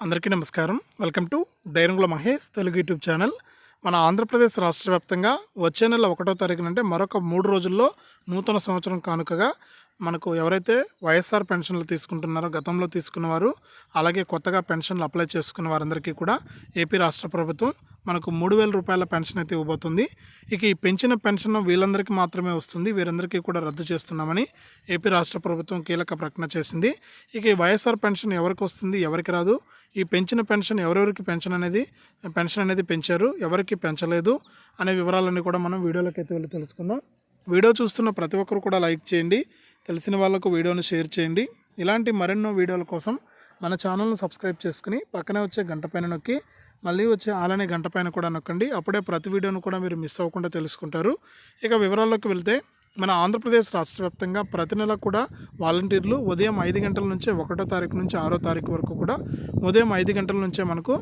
అందరికీ నమస్కారం. Welcome to Dairangula Mahesh Telugu YouTube channel. మన ఆంధ్రప్రదేశ్ రాష్ట్ర వ్యాప్తంగా వచ్చే నెల ఒకటో తారీఖున అంటే మరొక మూడు రోజుల్లో నూతన సంవత్సరం కానుకగా మనకు ఎవరైతే వైఎస్ఆర్ పెన్షన్లు తీసుకుంటున్నారో గతంలో తీసుకున్నవారు అలాగే కొత్తగా పెన్షన్లు అప్లై చేసుకున్న వారందరికీ కూడా ఏపీ రాష్ట్ర ప్రభుత్వం మనకు మూడు వేల రూపాయల పెన్షన్ అయితే ఇవ్వబోతుంది. ఇక ఈ పెంచిన పెన్షన్ వీళ్ళందరికీ మాత్రమే వస్తుంది. వీరందరికీ కూడా రద్దు చేస్తున్నామని ఏపీ రాష్ట్ర ప్రభుత్వం కీలక ప్రకటన చేసింది. ఇక ఈ వైఎస్ఆర్ పెన్షన్ ఎవరికి వస్తుంది ఎవరికి రాదు? ఈ పెంచిన పెన్షన్ ఎవరెవరికి పెన్షన్ అనేది పెన్షన్ అనేది పెంచారు ఎవరికి పెంచలేదు అనే వివరాలన్నీ కూడా మనం వీడియోలోకి అయితే వెళ్ళి తెలుసుకుందాం. వీడియో చూస్తున్న ప్రతి ఒక్కరు కూడా లైక్ చేయండి తెలిసిన వాళ్ళకు వీడియోని షేర్ చేయండి. ఇలాంటి మరెన్నో వీడియోల కోసం మన ఛానల్ను సబ్స్క్రైబ్ చేసుకుని పక్కనే వచ్చే గంట పైన నొక్కి మళ్ళీ వచ్చే ఆలనే గంట పైన కూడా నొక్కండి. అప్పుడే ప్రతి వీడియోను కూడా మీరు మిస్ అవ్వకుండా తెలుసుకుంటారు. ఇక వివరాల్లోకి వెళ్తే మన ఆంధ్రప్రదేశ్ రాష్ట్ర వ్యాప్తంగా ప్రతి నెల కూడా వాలంటీర్లు ఉదయం ఐదు గంటల నుంచే ఒకటో తారీఖు నుంచి ఆరో తారీఖు వరకు కూడా ఉదయం ఐదు గంటల నుంచే మనకు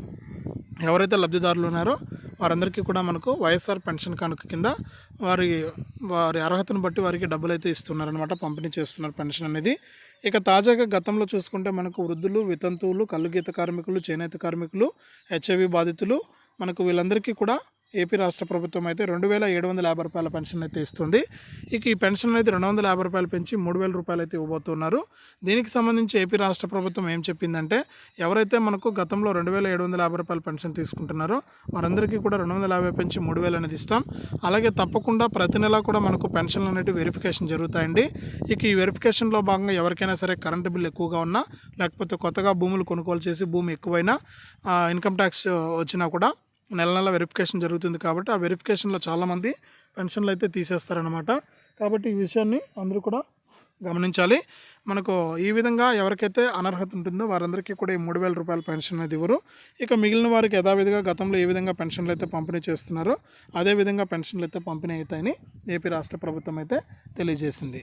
ఎవరైతే లబ్ధిదారులు ఉన్నారో వారందరికీ కూడా మనకు వైఎస్ఆర్ పెన్షన్ కానుక కింద వారి వారి అర్హతను బట్టి వారికి డబ్బులు అయితే ఇస్తున్నారనమాట పంపిణీ చేస్తున్నారు పెన్షన్ అనేది. ఇక తాజాగా గతంలో చూసుకుంటే మనకు వృద్ధులు వితంతువులు కళ్ళుగీత కార్మికులు చేనేత కార్మికులు హెచ్ఐవి బాధితులు మనకు వీళ్ళందరికీ కూడా ఏపీ రాష్ట్ర ప్రభుత్వం అయితే రెండు వేల ఏడు వందల యాభై రూపాయల పెన్షన్ అయితే ఇస్తుంది. ఇక ఈ పెన్షన్ అయితే రెండు వందల యాభై రూపాయలు పెంచి మూడు వేల రూపాయలు అయితే ఇవ్వబోతున్నారు. దీనికి సంబంధించి ఏపీ రాష్ట్ర ప్రభుత్వం ఏం చెప్పిందంటే ఎవరైతే మనకు గతంలో రెండు వేల ఏడు వందల యాభై రూపాయల పెన్షన్ తీసుకుంటున్నారో వారందరికీ కూడా రెండు వందల యాభై పెంచి మూడు వేలు అనేది ఇస్తాం. అలాగే తప్పకుండా ప్రతి నెల కూడా మనకు పెన్షన్లు అనేవి వెరిఫికేషన్ జరుగుతాయండి. ఇక ఈ వెరిఫికేషన్లో భాగంగా ఎవరికైనా సరే కరెంటు బిల్లు ఎక్కువగా ఉన్నా లేకపోతే కొత్తగా భూములు కొనుగోలు చేసి భూమి ఎక్కువైనా ఇన్కమ్ ట్యాక్స్ వచ్చినా కూడా నెల నెల వెరిఫికేషన్ జరుగుతుంది కాబట్టి ఆ వెరిఫికేషన్లో చాలామంది పెన్షన్లు అయితే తీసేస్తారనమాట కాబట్టి ఈ విషయాన్ని అందరూ కూడా గమనించాలి. మనకు ఈ విధంగా ఎవరికైతే అనర్హత ఉంటుందో వారందరికీ కూడా ఈ మూడు వేల రూపాయల పెన్షన్ అనేది ఇవ్వరు. ఇక మిగిలిన వారికి యథావిధిగా గతంలో ఏ విధంగా పెన్షన్లు అయితే పంపిణీ చేస్తున్నారో అదే విధంగా పెన్షన్లు అయితే పంపిణీ అవుతాయని ఏపీ రాష్ట్ర ప్రభుత్వం అయితే తెలియజేసింది.